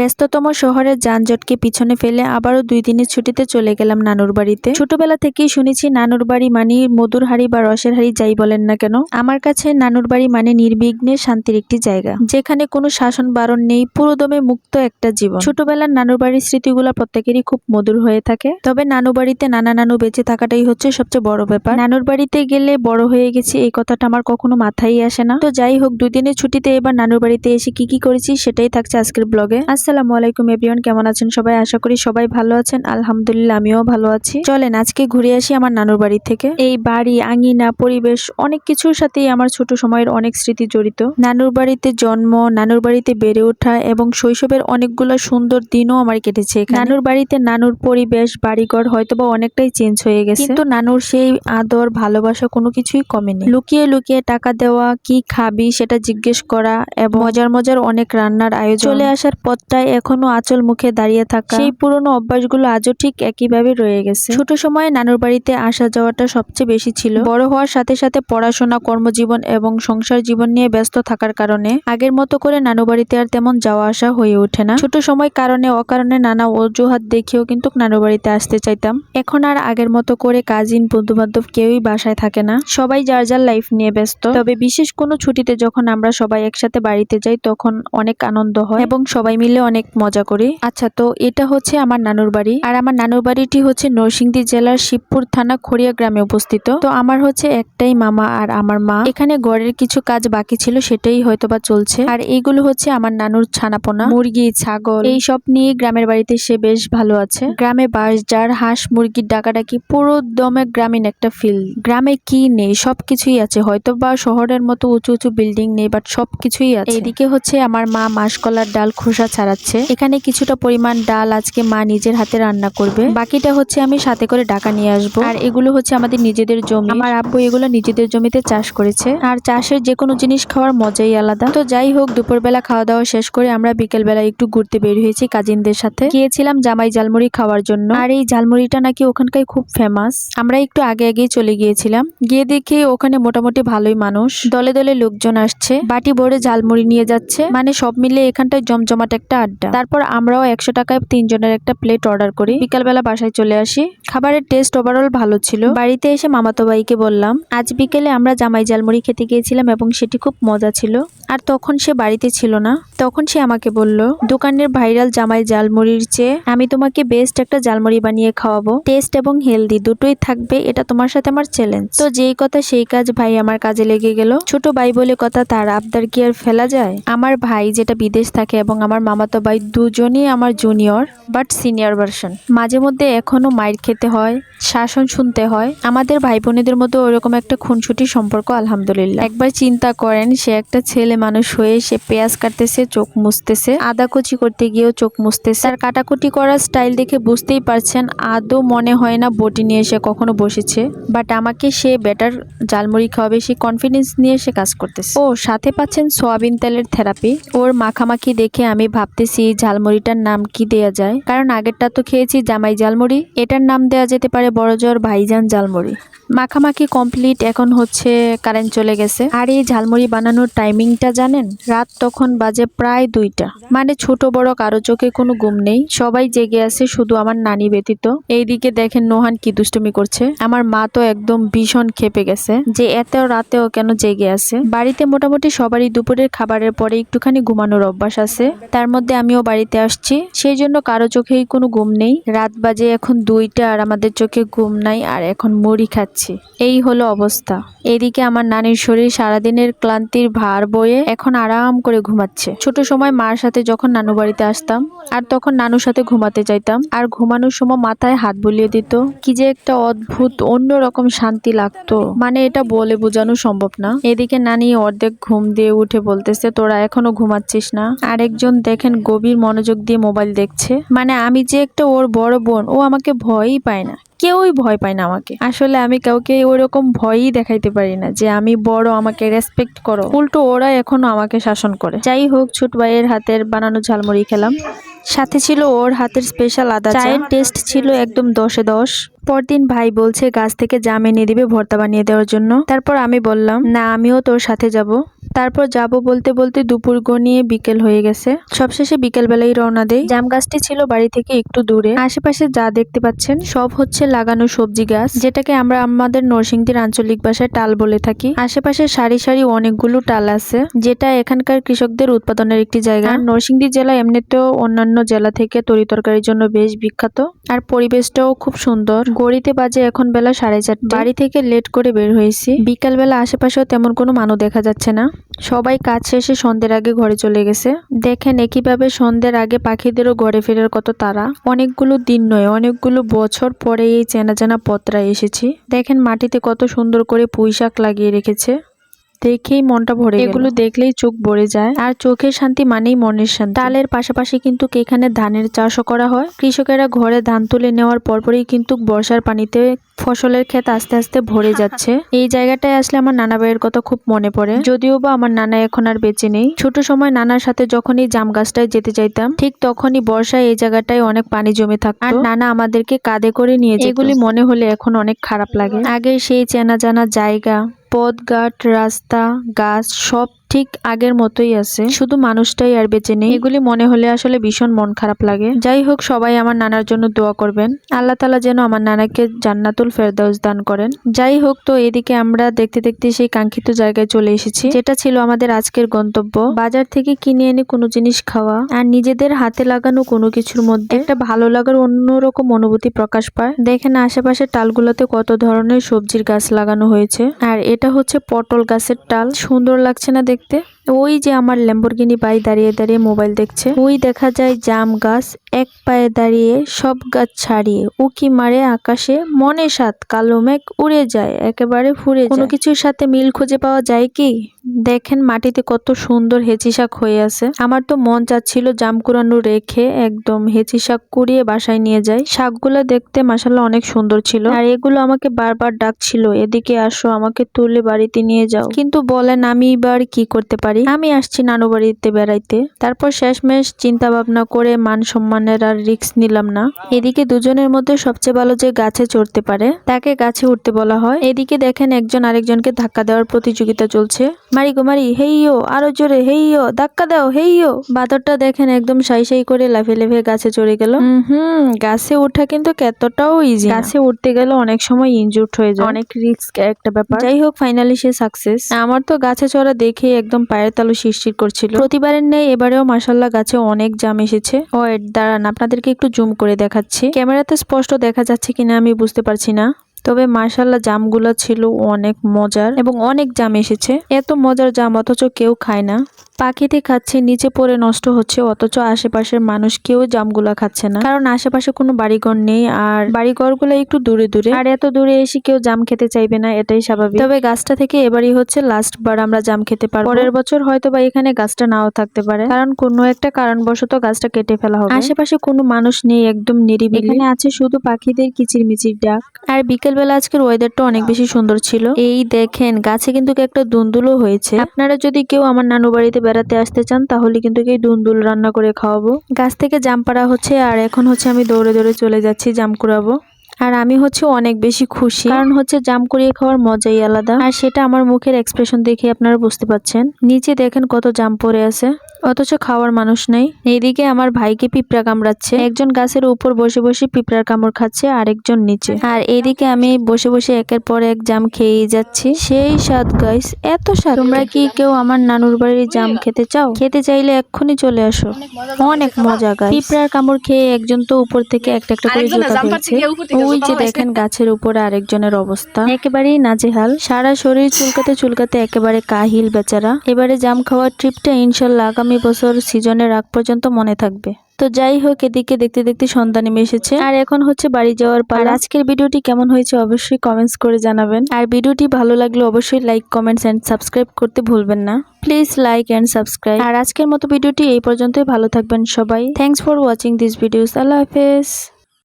ব্যস্ততম শহরের যানজটকে পিছনে ফেলে আবারও দুই দিনের ছুটিতে চলে গেলাম নানুর বাড়িতে। ছোটবেলা থেকেই শুনেছি নানুর বাড়ি মানে মধুর হাড়ি বা রসের হাড়ি যাই বলেন না কেন। আমার কাছে নানুর বাড়ি মানে নির্বিঘ্নে শান্তির একটি জায়গা, যেখানে কোনো শাসন বারণ নেই পুরোদমে মুক্ত একটা জীবন। ছোটবেলার নানুর বাড়ির স্মৃতিগুলো প্রত্যেকেরই খুব মধুর হয়ে থাকে। তবে নানু বাড়িতে নানা নানু বেঁচে থাকাটাই হচ্ছে সবচেয়ে বড় ব্যাপার। নানুর বাড়িতে গেলে বড় হয়ে গেছি, এই কথাটা আমার কখনো মাথায় আসে না। তো যাই হোক, দুদিনের ছুটিতে এবার নানুর বাড়িতে এসে কি কি করেছি সেটাই থাকছে আজকের ব্লগে। আসসালামু আলাইকুম এভরিওয়ান, কেমন আছেন সবাই? আশা করি সবাই ভালো আছেন। আলহামদুলিল্লাহ, আমিও ভালো আছি। চলেন, আজকে ঘুরে আসি আমার নানুর বাড়ি থেকে। এই বাড়ি, আঙিনা, পরিবেশ, অনেক কিছুর সাথেই আমার ছোট সময়ের অনেক স্মৃতি জড়িত। নানুর বাড়িতে জন্ম, নানুর বাড়িতে বেড়ে ওঠা এবং শৈশবের অনেকগুলো সুন্দর দিনও আমার কেটেছে নানুর বাড়িতে নানুর পরিবেশ, বাড়িঘর হয়তোবা অনেকটাই চেঞ্জ হয়ে গেছে। কিন্তু নানুর সেই আদর, ভালোবাসা কোনো কিছুই কমেনি। লুকিয়ে লুকিয়ে টাকা দেওয়া, কি খাবি সেটা জিজ্ঞেস করা এবং মজার মজার অনেক রান্নার আয়োজন। চলে আসার পথটায় এখনও আঁচল মুখে দাঁড়িয়ে থাকা। সেই পুরনো অভ্যাসগুলো আজও ঠিক একইভাবে রয়ে গেছে। ছোট সময়ে নানুর বাড়িতে আসা যাওয়াটা সবচেয়ে বেশি ছিল। বড় হওয়ার সাথে সাথে পড়াশোনা কর্মজীবন এবং সংসার জীবন নিয়ে ব্যস্ত থাকার কারণে আগের মতো করে নানু বাড়িতে আর তেমন যাওয়া আসা হয়ে ওঠে না। ছোট সময় কারণে অকারণে নানা অজুহাত দেখেও কিন্তু নানু বাড়িতে আসতে চাইতাম। এখন আর আগের মতো করে কাজিন বন্ধু বান্ধব কেউই বাসায় থাকে না। সবাই যার যার লাইফ নিয়ে ব্যস্ত। তবে বিশেষ কোনো ছুটিতে যখন আমরা সবাই একসাথে বাড়িতে যাই তখন অনেক আনন্দ হয় এবং সবাই মিলে অনেক মজা করি। আচ্ছা তো এটা হচ্ছে আমার নানুর বাড়ি। আর আমার নানুর বাড়িটি হচ্ছে নরসিংদী জেলার শিবপুর থানা খড়িয়া গ্রামে অবস্থিত। তো আমার হচ্ছে একটাই মামা আর আমার মা। এখানে ঘরের কিছু কাজ বাকি ছিল, সেটাই হয়তোবা চলছে। আর এইগুলো হচ্ছে আমার নানুর ছানাপোনা, মুরগি, ছাগল। এই সব নিয়ে গ্রামের বাড়িতে সে বেশ ভালো আছে। গ্রামে বাস যার হাঁস, মুরগির ডাকাডাকি, পুরো দমে গ্রামীণ একটা ফিল গ্রামে কি নেই, সবকিছুই আছে। হয়তো বা শহরের মতো উঁচু উঁচু বিল্ডিং নেই বাট সবকিছুই আছে। এদিকে হচ্ছে আমার মা মাসকলার ডাল খোসা ছাড়াচ্ছে এখানে কিছুটা পরিমাণ ডাল আজকে মা নিজের হাতে রান্না করবে। বাকিটা হচ্ছে আমি সাথে করে ডাকা নিয়ে আসব। আর এগুলো হচ্ছে আমাদের নিজেদের জমি। আমার আব্বু এগুলো নিজেদের জমিতে চাষ করেছে। আর চাষের যে কোনো জিনিস খাওয়ার মজাই আলাদা। তো যাই হোক, দুপুরবেলা খাওয়া দাওয়া শেষ করে আমরা বিকেল বেলা একটু ঘুরতে বের হয়েছি কাজিনদের সাথে। গিয়েছিলাম জামাই জালমুড়ি খাওয়ার জন্য। আর এই ঝালমুড়িটা নাকি ওখানকার খুব ফেমাস। আমরা একটু আগে আগেই চলে গিয়েছিলাম। গিয়ে দেখি ওখানে মোটামুটি ভালোই মানুষ। দলে দলে লোকজন আসছে। বাটি ভরে ঝালমুড়ি নিয়ে যাচ্ছে। মানে সব মিলে এখানটায় জমজমাট একটা আড্ডা। তারপর আমরাও একশো টাকায় তিনজনের একটা প্লেট অর্ডার করি। বিকালবেলা বাসায় চলে আসি। খাবারের টেস্ট ওভারঅল ভালো ছিল। বাড়িতে এসে মামাতো ভাইকে বললাম, আজ বিকেলে আমরা জামাই জালমুড়ি খেতে গিয়েছিলাম এবং সেটি খুব মজা ছিল। আর তখন সে বাড়িতে ছিল না। তখন সে আমাকে বলল, দোকানের ভাইরাল জামাই জালমুড়ির চেয়ে আমি তোমাকে বেস্ট একটা জালমুড়ি বানিয়ে খাওয়াবো। টেস্ট এবং হেলদি দুটোই থাকবে। এটা তোমার সাথে আমার চ্যালেঞ্জ তো যেই কথা সেই কাজ ভাই আমার কাজে লেগে গেল। ছোট ভাই বলে কথা, তার আবদার কি আর ফেলা যায়? আমার ভাই যেটা বিদেশ থাকে এবং আমার মামাতো ভাই দুজনই আমার জুনিয়র বাট সিনিয়র ভার্সন মাঝে মধ্যে এখনও মায়ের খেতে হয়, শাসন শুনতে হয়। আমাদের ভাই বোনেদের মধ্যে ওরকম একটা খুনসুটি সম্পর্ক, আলহামদুলিল্লাহ। একবার চিন্তা করেন, সে একটা ছেলে মানুষ হয়ে সে পেঁয়াজ কাটতেছে, চোখ মুছতেছে, আদা কুচি করতে গিয়েও চোখ মুছতেছে। আর কাটাকুটি করার স্টাইল দেখে বুঝতেই পারছেন, আদৌ মনে হয় না বটি নিয়ে সে কখনো বসেছে। বাট আমাকে সে বেটার জালমুড়ি খাওয়াবে, সে কনফিডেন্স নিয়ে সে কাজ করতেছে। ও, সাথে পাচ্ছেন সোয়াবিন তেলের থেরাপি। ওর মাখামাখি দেখে আমি ভাবতেছি ঝালমুড়িটার নাম কি দেয়া যায়? কারণ আগেরটা তো খেয়েছি জামাই ঝালমুড়ি, এটার নাম দেওয়া যেতে পারে বড় জোর ভাইজান ঝালমুড়ি। মাখামাখি কমপ্লিট এখন হচ্ছে কারেন্ট চলে গেছে। আর এই ঝালমুড়ি বানানোর টাইমিংটা জানেন? রাত তখন বাজে প্রায় দুইটা। মানে ছোট বড় কারও চোখে কোনো ঘুম নেই। সবাই জেগে আছে, শুধু আমার নানি ব্যতীত। এইদিকে দেখেন নোহান কি দুষ্টুমি করছে। আমার মা তো একদম ভীষণ খেপে গেছে যে এত রাতেও কেন জেগে আছে। বাড়িতে মোটামুটি সবারই দুপুরের খাবারের পরে একটুখানি ঘুমানোর অভ্যাস আছে। তার মধ্যে আমিও বাড়িতে আসছি। সেই জন্য কারও চোখেই কোনো ঘুম নেই। রাত বাজে এখন দুইটা আর আমাদের চোখে ঘুম নাই। আর এখন মুড়ি খাচ্ছি। এই হলো অবস্থা। এদিকে আমার নানির শরীর সারাদিনের ক্লান্তির ভার বয়ে এখন আরাম করে ঘুমাচ্ছে। ছোট সময় মার সাথে যখন নানু বাড়িতে আসতাম, আর তখন নানুর সাথে ঘুমাতে যাইতাম, আর ঘুমানোর সময় মাথায় হাত বুলিয়ে দিত, কি যে একটা অদ্ভুত, অন্যরকম শান্তি লাগতো। মানে এটা বলে বোঝানো সম্ভব না। এদিকে নানি অর্ধেক ঘুম দিয়ে উঠে বলতেছে, তোরা এখনও ঘুমাচ্ছিস না? আরেকজন দেখেন গভীর মনোযোগ দিয়ে মোবাইল দেখছে। মানে আমি যে একটা ওর বড় বোন, ও আমাকে ভয়ই পায় না। কেউই ভয় পায় না আমাকে। আসলে আমি কাউকে ওরকম ভয়ই দেখাইতে পারি না যে আমি বড়, আমাকে রেসপেক্ট করো। উল্টো ওরা এখনও আমাকে শাসন করে। যাই হোক, ছোট ভাইয়ের হাতের বানানো ঝালমুড়ি খেলাম। সাথে ছিল ওর হাতের স্পেশাল আদা চায়ের টেস্ট ছিল একদম দশে দশ। পরদিন ভাই বলছে গাছ থেকে জাম এনে দিবে, ভর্তা বানিয়ে দেওয়ার জন্য। তারপর আমি বললাম, না, আমিও তোর সাথে যাব। তারপর যাব বলতে বলতে দুপুর গনিয়ে বিকেল হয়ে গেছে। সবশেষে বিকেল বেলায় রওনা দেই। জাম গাছটি ছিল বাড়ি থেকে একটু দূরে। আশেপাশে যা দেখতে পাচ্ছেন, সব হচ্ছে লাগানো সবজি গাছ, যেটাকে আমরা আমাদের নরসিংদীর আঞ্চলিক ভাষায় টাল বলে থাকি। আশেপাশে সারি সারি অনেকগুলো টাল আছে, যেটা এখানকার কৃষকদের উৎপাদনের একটি জায়গা। আর নরসিংদী জেলা এমনিতেও অন্যান্য জেলা থেকে তরি তরকারির জন্য বেশ বিখ্যাত। আর পরিবেশটাও খুব সুন্দর। গড়িতে বাজে এখন বেলা সাড়ে চারটে। বাড়ি থেকে লেট করে বের হয়েছি। বিকাল বেলা আশেপাশেও তেমন কোনো মানুষ দেখা যাচ্ছে না। সবাই কাজ শেষে সন্ধ্যের আগে ঘরে চলে গেছে। দেখেন একইভাবে সন্ধ্যের আগে পাখিদেরও ঘরে ফেরার কত তারা অনেকগুলো দিন নয়, অনেকগুলো বছর পরে এই চেনা চেনা পত্রায় এসেছি। দেখেন মাটিতে কত সুন্দর করে পুঁই শাক লাগিয়ে রেখেছে। দেখেই মনটা ভরে এগুলো দেখলেই চোখ ভরে যায়। আর চোখের শান্তি মানেই মনের শান্তি। ডালের পাশাপাশি কিন্তু এখানে ধানের চাষও করা হয়। কৃষকেরা ঘরে ধান তুলে নেওয়ার পরপরই কিন্তু বর্ষার পানিতে ফসলের ক্ষেত আস্তে আস্তে ভরে যাচ্ছে। এই জায়গাটায় আসলে আমার নানা ভাইয়ের কথা খুব মনে পড়ে। যদিও বা আমার নানা এখন আর বেঁচে নেই। ছোট সময় নানার সাথে যখনই জাম গাছটায় যেতে চাইতাম ঠিক তখনই বর্ষায় এই জায়গাটায় অনেক পানি জমে থাকতো। আর নানা আমাদেরকে কাঁধে করে নিয়ে এগুলি মনে হলে এখন অনেক খারাপ লাগে। আগে সেই চেনা জানা জায়গা পথঘাট রাস্তা গাছ সব ঠিক আগের মতোই আছে। শুধু মানুষটাই আর বেঁচে নেই। এগুলি মনে হলে আসলে ভীষণ মন খারাপ লাগে। যাই হোক, সবাই আমার নানার জন্য দোয়া করবেন। আল্লাহ তালা যেন আমার নানাকে জান্নাতুল ফেরদাউস দান করেন। যাই হোক, তো এদিকে আমরা দেখতে দেখতে সেই কাঙ্ক্ষিত জায়গায় চলে এসেছি। যেটা ছিল আমাদের আজকের গন্তব্য। বাজার থেকে কিনে এনে কোনো জিনিস খাওয়া আর নিজেদের হাতে লাগানো কোনো কিছুর মধ্যে একটা ভালো লাগার অন্যরকম অনুভূতি প্রকাশ পায়। দেখেন আশেপাশে টালগুলোতে কত ধরনের সবজির গাছ লাগানো হয়েছে। আর এটা হচ্ছে পটল গাছের টাল। সুন্দর লাগছে না দেখতে ওই যে আমার ল্যাম্বরগিনি বাই দাঁড়িয়ে দাঁড়িয়ে মোবাইল দেখছে। ওই দেখা যায় জাম গাছ এক পায়ে দাঁড়িয়ে সব গাছ ছাড়িয়ে উকি মারে আকাশে মনে সাত কালো মেঘ উড়ে যায় একেবারে ফুরে কোনো কিছুর সাথে মিল খুঁজে পাওয়া যায় কি? দেখেন মাটিতে কত সুন্দর হেঁচি শাক হয়ে আছে। আমার তো মন চাচ্ছিল জাম কুড়ানো রেখে একদম হেঁচি শাক কুড়িয়ে বাসায় নিয়ে যাই। শাকগুলো দেখতে মাসাল্লাহ অনেক সুন্দর ছিল। আর এগুলো আমাকে বারবার ডাকছিল এদিকে আসো আমাকে তুলে বাড়িতে নিয়ে যাও। কিন্তু বলেন আমি এবার কি করতে পারি? আমি আসছি নানু বাড়িতে বেড়াইতে। তারপর শেষমেশ চিন্তা ভাবনা করে মান সম্মানের আর রিক্স নিলাম না। এদিকে দুজনের মধ্যে সবচেয়ে ভালো যে গাছে চড়তে পারে তাকে গাছে উঠতে বলা হয়। এদিকে দেখেন একজন আরেকজনকে ধাক্কা দেওয়ার প্রতিযোগিতা চলছে। মারি গো মারি হেইয়ো আরও জোরে হেইয়ো ধাক্কা দাও হেইয়ো বাদরটা দেখেন একদম সাই সাই করে লাফে লাফে গাছে চড়ে গেল। হুম গাছে ওঠা কিন্তু এতটাও ইজি গাছে উঠতে গেলে অনেক সময় ইনজুর্ড হয়ে যায়। অনেক রিস্ক একটা ব্যাপার। যাই হোক ফাইনালি সে সাকসেস আমার তো গাছে চড়া দেখে একদম পায়ের তালু শিরশির করছিল। প্রতিবারের নেই এবারেও মাসাল্লাহ গাছে অনেক জাম এসেছে। ও এর দাঁড়ান, আপনাদেরকে একটু জুম করে দেখাচ্ছি। ক্যামেরাতে স্পষ্ট দেখা যাচ্ছে কিনা আমি বুঝতে পারছি না। তবে মার্শাল্লাহ জামগুলো ছিল অনেক মজার এবং অনেক জাম এসেছে। এত মজার জাম অথচ কেউ খায় না। পাখিতে খাচ্ছে, নিচে পড়ে নষ্ট হচ্ছে, অথচ আশেপাশের মানুষ কেউ জামগুলা খাচ্ছে না। কারণ আশেপাশে কোনো বাড়িঘর নেই আর বাড়িঘরগুলো একটু দূরে দূরে। আর এত দূরে এসে কেউ জাম খেতে চাইবে না, এটাই স্বাভাবিক। তবে গাছটা থেকে এবারই হচ্ছে লাস্ট বার আমরা জাম খেতে পারব। পরের বছর হয়তো বা এখানে গাছটা নাও থাকতে পারে। কারণ কোনো একটা কারণবশত গাছটা কেটে ফেলা হবে। আশেপাশে কোনো মানুষ নেই, একদম নিরিবিলি। এখানে আছে শুধু পাখিদের কিচিরমিচির ডাক। আর বিকেল বেলা আজকের ওয়েদারটা অনেক বেশি সুন্দর ছিল। এই দেখেন, গাছে কিন্তু একটা দুন্দুলও হয়েছে। আপনারা যদি কেউ আমার নানু বাড়িতে বেড়াতে আসতে চান, তাহলে কিন্তু এই দুন্দুল রান্না করে খাওয়াবো। গাছ থেকে জাম পাড়া হচ্ছে, আর এখন হচ্ছে আমি দৌড়ে দৌড়ে চলে যাচ্ছি জাম কুড়াবো। আর আমি হচ্ছে অনেক বেশি খুশি। কারণ হচ্ছে জাম করিয়ে খাওয়ার মজাই আলাদা। আর সেটা আমার মুখের এক্সপ্রেশন দেখে আপনারা বুঝতে পাচ্ছেন। নিচে দেখেন কত জাম পড়ে আছে। অথচ খাওয়ার মানুষ নেই। এদিকে আমার ভাইকে পিঁপড়া কামড়াচ্ছে। একজন গাছের উপর বসে বসে পিঁপড়ার কামড় খাচ্ছে আরেকজন নিচে। আর এদিকে আমি বসে বসে একের পর এক জাম খেয়েই যাচ্ছি। সেই স্বাদ গাইস এত স্বাদ তোমরা কি কেউ আমার নানুর বাড়ির জাম খেতে চাও? খেতে চাইলে এক্ষুনি চলে আসো। অনেক মজা গাইস পিঁপড়ার কামড় খেয়ে একজন তো উপর থেকে একটা একটা করে জুতা পেয়েছে উপর থেকে ওই যে দেখেন গাছের উপরে আরেকজনের অবস্থা। একেবারেই নাজেহাল। সারা শরীর চুলকাতে চুলকাতে একেবারে কাহিল বেচারা। এবারে জাম খাওয়ার ট্রিপটা ইনশাল্লাহ আগামী বছর সিজনের আগ পর্যন্ত মনে থাকবে। তো যাই হোক এদিকে দেখতে দেখতে সন্ধ্যা নেমে এসেছে। আর এখন হচ্ছে বাড়ি যাওয়ার পর আজকের ভিডিওটি কেমন হয়েছে অবশ্যই কমেন্টস করে জানাবেন। আর ভিডিওটি ভালো লাগলে অবশ্যই লাইক কমেন্টস এন্ড সাবস্ক্রাইব করতে ভুলবেন না। প্লিজ লাইক এন্ড সাবস্ক্রাইব আর আজকের মতো ভিডিওটি এই পর্যন্তই। ভালো থাকবেন সবাই। Thanks for watching this videos আল্লাহ হাফেজ।